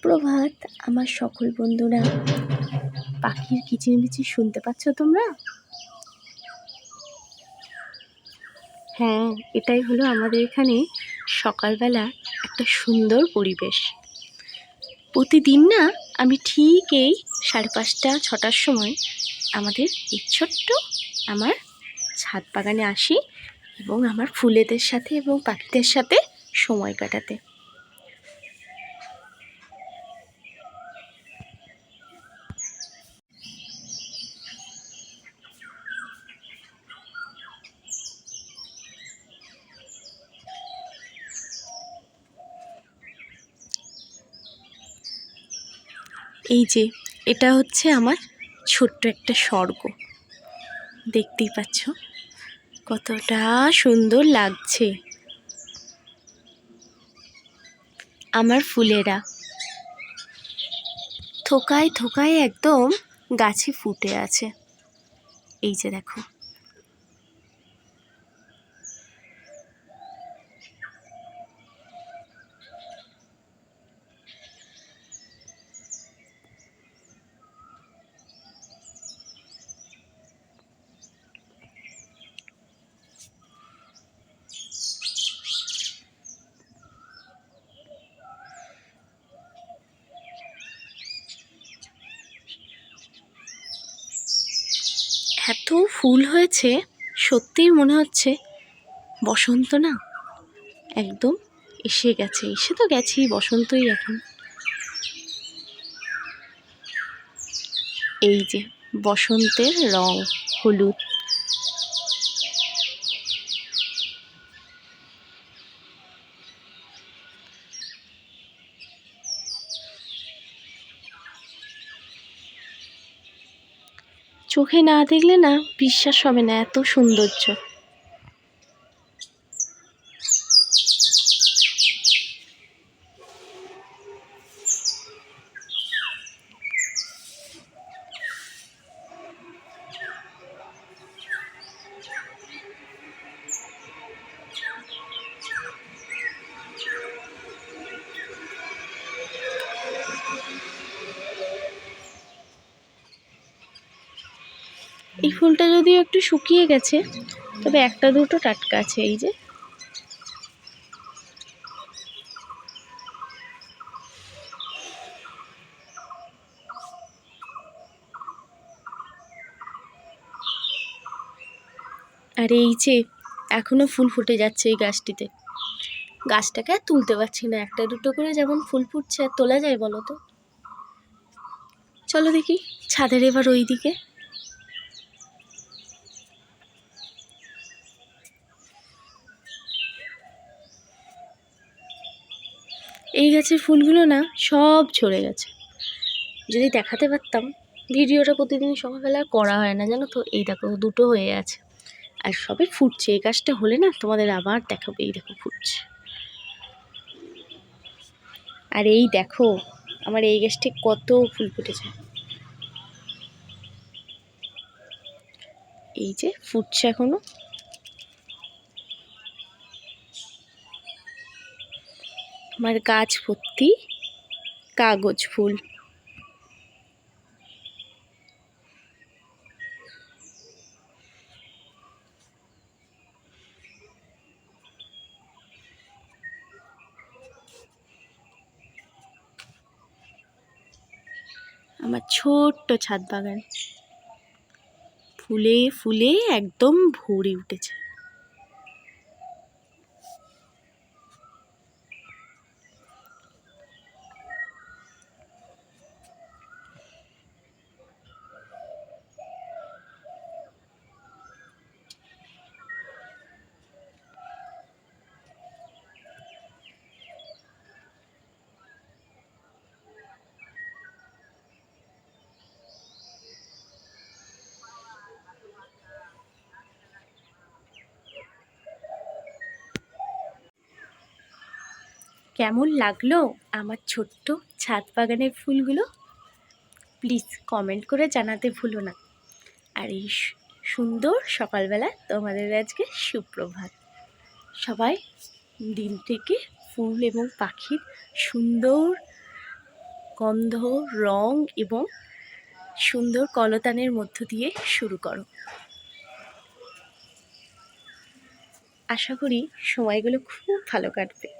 সুপ্রভাত, আমার সকল বন্ধুরা। পাখির কিচিরমিচির শুনতে পাচ্ছ তোমরা? হ্যাঁ এটাই হলো আমাদের এখানে সকালবেলা একটা সুন্দর পরিবেশ। প্রতিদিন না, আমি ঠিক এই সাড়ে পাঁচটা, ছটার সময় আমাদের এই ছোট্ট আমার ছাদ বাগানে আসি এবং আমার ফুলেদের সাথে এবং পাখিদের সাথে সময় কাটাতে। এই যে, এটা হচ্ছে আমার ছোট্ট একটা স্বর্গ। দেখতেই পাচ্ছ কতটা সুন্দর লাগছে। আমার ফুলেরা। থোকায় থোকায় একদম গাছে ফুটে আছে। এই যে দেখো। এত ফুল হয়েছে, সত্যিই মনে হচ্ছে বসন্ত না? একদম এসে গেছে, এসে তো গেছেই বসন্তই এখন। এই যে বসন্তের রং, হলুদ চোখে না দেখলে না বিশ্বাস হবে না এত সৌন্দর্য। এই ফুলটা যদিও একটু শুকিয়ে গেছে, তবে একটা দুটো টাটকা আছে এই যে। আর এই যে, এখনও ফুল ফুটে যাচ্ছে এই গাছটিতে। গাছটাকে আর তুলতে পারছি না, একটা দুটো করে যেমন ফুল ফুটছে আর তোলা যায় বলো তো। চলো দেখি, ছাদের এবার ওই দিকে এই গাছের ফুলগুলো না সব ঝরে গেছে। যদি দেখাতে পারতাম, ভিডিওটা প্রতিদিন সকালবেলা করা হয় না, জানো তো? এই দেখো, দুটো হয়ে আছে। আর সবে ফুটছে, এই গাছটা হলে না তোমাদের আবার দেখাবো, এই দেখো ফুটছে। আর এই দেখো, আমার এই গাছটি কত ফুল ফুটেছে। এই যে ফুটছে এখনও। আমার গাছ ভর্তি কাগজ ফুল। আমার ছোট্ট ছাদ বাগান। ফুলে ফুলে একদম ভরে উঠেছে। কেমন লাগল আমার ছোট্ট ছাদ বাগানের ফুলগুলো? প্লিজ কমেন্ট করে জানাতে ভুলো না। আর এই সুন্দর সকালবেলা তোমাদের আজকে সুপ্রভাত। সবাই দিনটিকে ফুল এবং পাখির সুন্দর গন্ধ, রং এবং সুন্দর কলতানের মধ্য দিয়ে শুরু করো। আশা করি সময়গুলো খুব ভালো কাটবে।